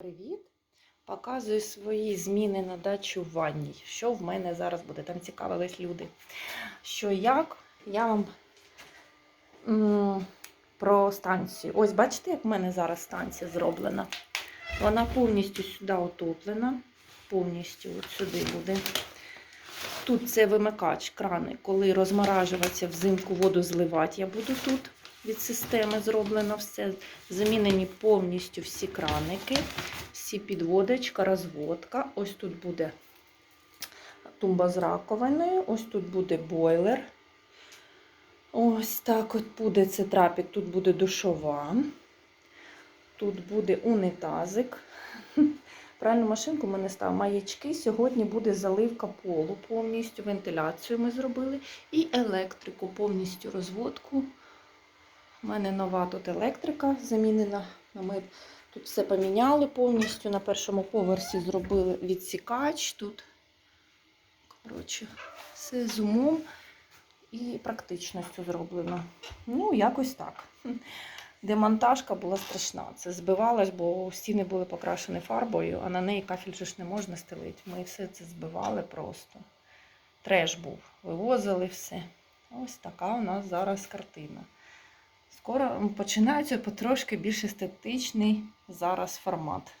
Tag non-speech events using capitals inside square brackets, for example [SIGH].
Привіт! Показую свої зміни на дачу в ванній. Що в мене зараз буде? Там цікавились люди. Що як? Я вам м, про станцію. Ось бачите, як в мене зараз станція зроблена. Вона повністю сюди отоплена. Повністю от сюди буде. Тут це вимикач, крани. Коли розморажуватися взимку воду зливати, я буду тут. Від системи зроблено все. Замінені повністю всі краники, всі підводочка, розводка. Ось тут буде тумба з раковиною, ось тут буде бойлер. Ось так от буде це трапік, тут буде душова. Тут буде унітазик. [LAUGHS] Пральну машинку в мене став маячки. Сьогодні буде заливка полу повністю, вентиляцію ми зробили. І електрику, повністю розводку. У мене нова тут електрика замінена. Ми тут все поміняли повністю. На першому поверсі зробили відсікач. Тут, коротше, все з умом і практичністю зроблено. Ну, якось так. Демонтажка була страшна. Це збивалось, бо стіни були покрашені фарбою, а на неї кафель же ж не можна стелити. Ми все це збивали просто. Треш був. Вивозили все. Ось така у нас зараз картина. Скоро починається потрошки більш естетичний зараз формат.